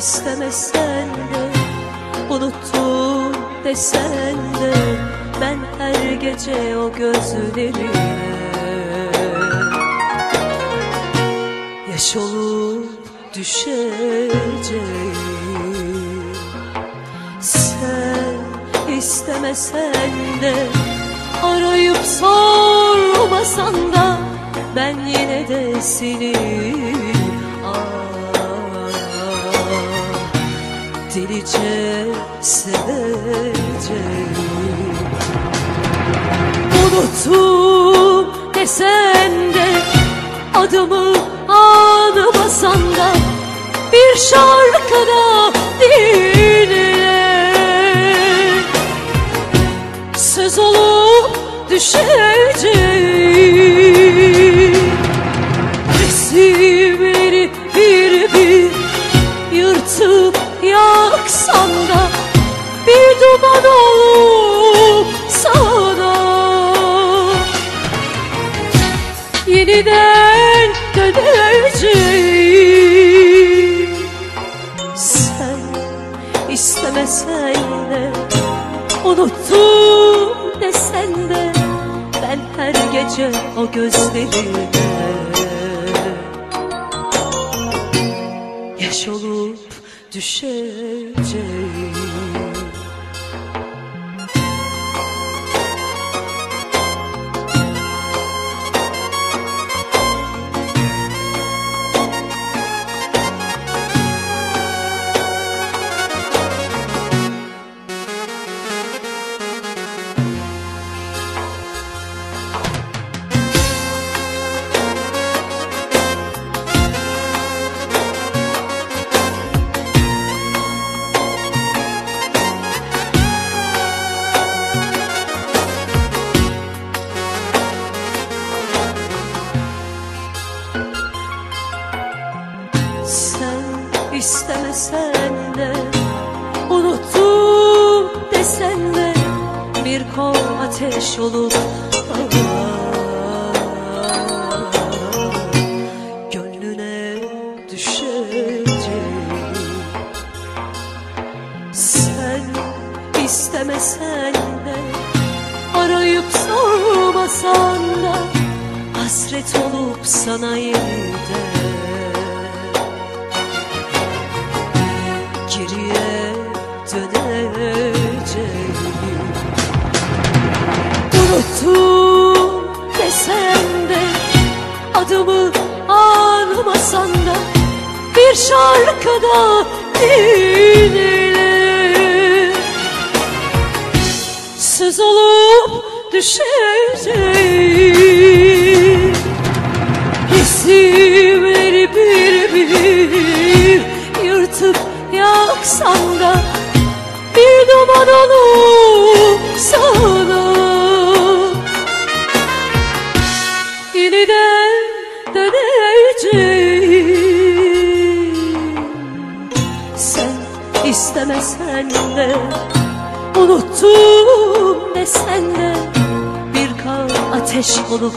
istemesen de Unuttum desen de Ben her gece o gözlerine Yaş olup düşeceğim. Sen istemesen de Arayıp sormasan da Ben yine de seni Delice seveceğim. Unuttum desen de Adımı anmasan da Bir şarkıda dinle. Söz olup düşeceğim. Resimleri bir bir yırtıp Yeniden döneceğim. Sen istemesen de Unuttum desen de Ben her gece o gözlerine Yaş olup düşeceğim istemesen de Unuttum desen de Bir kol ateş olup Gönlüne düşeceğim Sen istemesen de Arayıp sormasan da Hasret olup sana yeniden Bir şarkıda dinle Söz olup düşeceğim. Resimleri bir bir yırtıp yaksan da Bir duman olup sana. Yeniden döneceğim istemesen de Unuttum desen de Bir kar ateş olup